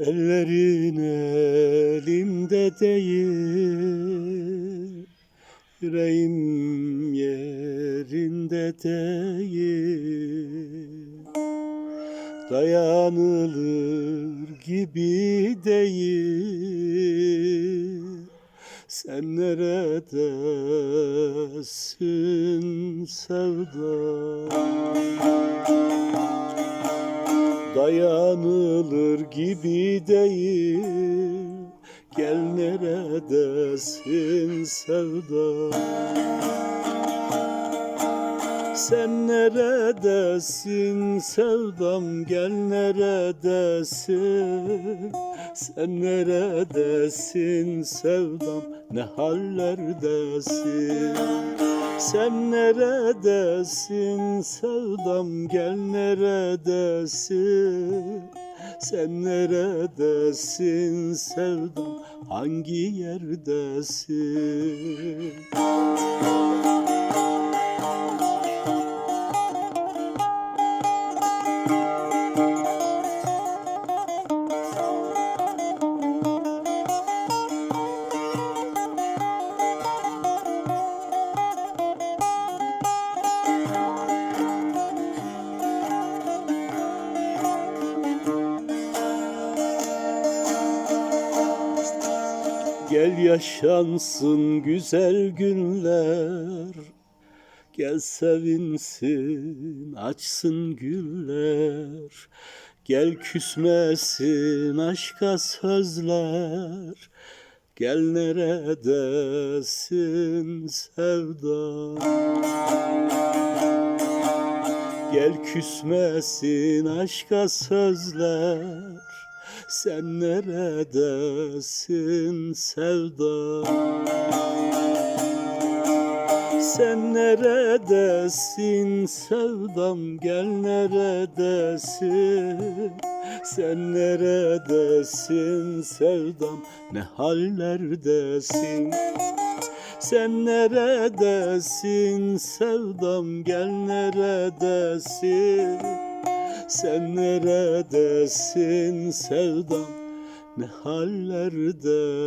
Ellerin elimde değil Yüreğim yerinde değil. Dayanılır gibi değil. Sen neredesin sevdam Dayanılır gibi değil. Gel neredesin sevdam Sen neredesin? Sevdam Gel neredesin? Sen neredesin? Sevdam Ne hallerdesin? Sen neredesin? Sevdam gel neredesin? Sen neredesin? Sevdam hangi yerdesin Gel yaşansın güzel günler. Gel sevinsin açsın güller. Gel küsmesin aşka sözler. Gel neredesin sevdam Gel küsmesin aşka sözler Sen neredesin sevdam Sen neredesin sevdam? Gel neredesin? Sen neredesin sevdam? Ne hallerdesin? Sen neredesin sevdam? Gel neredesin Sen neredesin sevdam? Ne hallerdesin